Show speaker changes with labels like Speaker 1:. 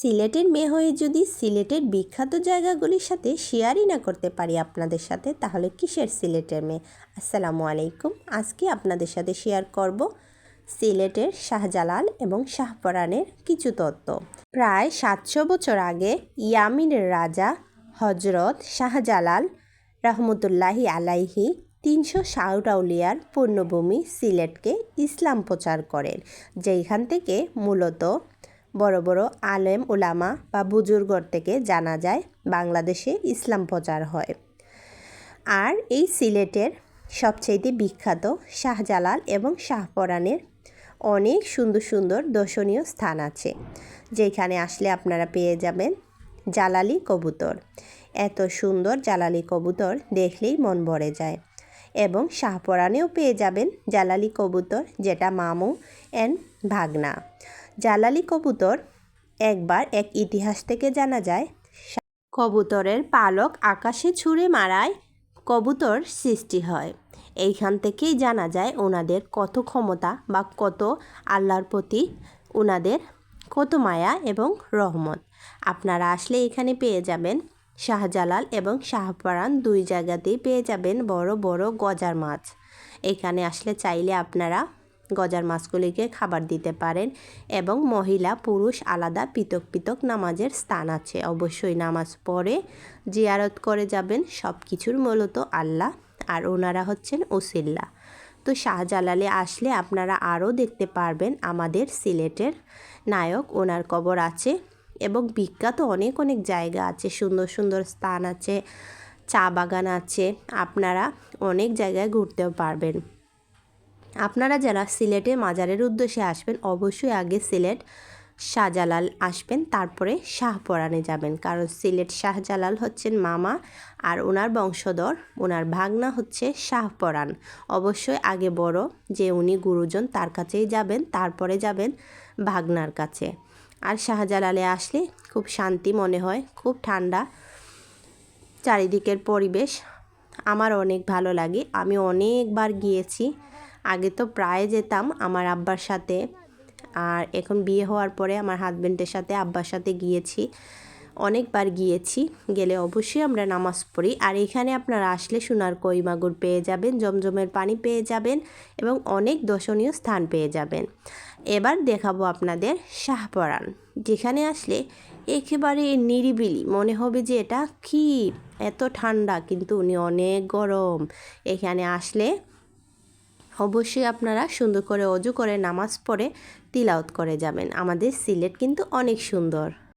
Speaker 1: সিলেটের মেয়ে হয়ে যদি সিলেটের বিখ্যাত জায়গাগুলির সাথে শেয়ারই না করতে পারি আপনাদের সাথে, তাহলে কিসের সিলেটের মেয়ে? আসসালামু আলাইকুম। আজকে আপনাদের সাথে শেয়ার করব সিলেটের শাহজালাল এবং শাহপরানের কিছু তত্ত্ব। প্রায় সাতশো বছর আগে ইয়ামিনের রাজা হজরত শাহজালাল রহমতুল্লাহি আলাইহি তিনশো সাউরাউলিয়ার পূর্ণভূমি সিলেটকে ইসলাম প্রচার করেন যেখান থেকে মূলত বড় বড় আলেম উলামা বা বুজুর্গর থেকে জানা যায় বাংলাদেশে ইসলাম প্রচার হয়। আর এই সিলেটের সবচেয়ে বিখ্যাত শাহজালাল এবং শাহপরানের অনেক সুন্দর সুন্দর দর্শনীয় স্থান আছে, যেখানে আসলে আপনারা পেয়ে যাবেন জালালি কবুতর। এত সুন্দর জালালি কবুতর দেখলেই মন ভরে যায় এবং শাহপরানেও পেয়ে যাবেন জালালি কবুতর, যেটা মামু অ্যান্ড ভাগনা। জালালি কবুতর একবার এক ইতিহাস থেকে জানা যায়। কবুতরের পালক আকাশে ছুঁড়ে মারায় কবুতর সৃষ্টি হয়। এইখান থেকেই জানা যায় ওনাদের কত ক্ষমতা বা কত আল্লাহর প্রতি ওনাদের কত মায়া এবং রহমত। আপনারা আসলে এখানে পেয়ে যাবেন শাহজালাল এবং শাহপরান দুই জায়গাতেই পেয়ে যাবেন বড় বড় গজার মাছ। এখানে আসলে চাইলে আপনারা গজার মাছগুলিকে খাবার দিতে পারেন এবং মহিলা, পুরুষ আলাদা পৃথক পৃথক নামাজের স্থান আছে। অবশ্যই নামাজ পড়ে জিয়ারত করে যাবেন। সব কিছুর মূলত আল্লাহ আর ওনারা হচ্ছেন ওসিল্লা। তো শাহজালালে আসলে আপনারা আরও দেখতে পারবেন আমাদের সিলেটের নায়ক, ওনার কবর আছে এবং বিখ্যাত অনেক অনেক জায়গা আছে। সুন্দর সুন্দর স্থান আছে, চা বাগান আছে। আপনারা অনেক জায়গায় ঘুরতেও পারবেন। আপনারা যারা সিলেটে মাজারের উদ্দেশ্যে আসবেন, অবশ্যই আগে সিলেট শাহজালাল আসবেন, তারপরে শাহপরানে যাবেন। কারণ সিলেট শাহজালাল হচ্ছেন মামা আর ওনার বংশধর। ওনার ভাগনা হচ্ছে শাহপরান অবশ্যই আগে বড় যে উনি গুরুজন, তার কাছেই যাবেন, তারপরে যাবেন ভাগনার কাছে। আর শাহজালালে আসলে খুব শান্তি মনে হয়, খুব ঠান্ডা চারিদিকের পরিবেশ। আমার অনেক ভালো লাগে। আমি অনেকবার গিয়েছি আগে তো প্রায় যেতাম আমার আব্বার সাথে। আর এখন বিয়ে হওয়ার পরে আমার হাজব্যান্ডের সাথে, আব্বার সাথে গিয়েছি। অনেকবার গিয়েছি, গেলে অবশ্যই আমরা নামাজ পড়ি। আর এখানে আপনারা আসলে সোনার কই মাগুর পেয়ে যাবেন, জমজমের পানি পেয়ে যাবেন এবং অনেক দর্শনীয় স্থান পেয়ে যাবেন। এবার দেখাবো আপনাদের শাহপরান যেখানে আসলে একেবারে নিরিবিলি, মনে হবে যে এটা কি এত ঠান্ডা, কিন্তু উনি অনেক গরম। এখানে আসলে অবশ্যই আপনারা সুন্দর করে অজু করে নামাজ পড়ে তিলাওত করে যাবেন। আমাদের সিলেট কিন্তু অনেক সুন্দর।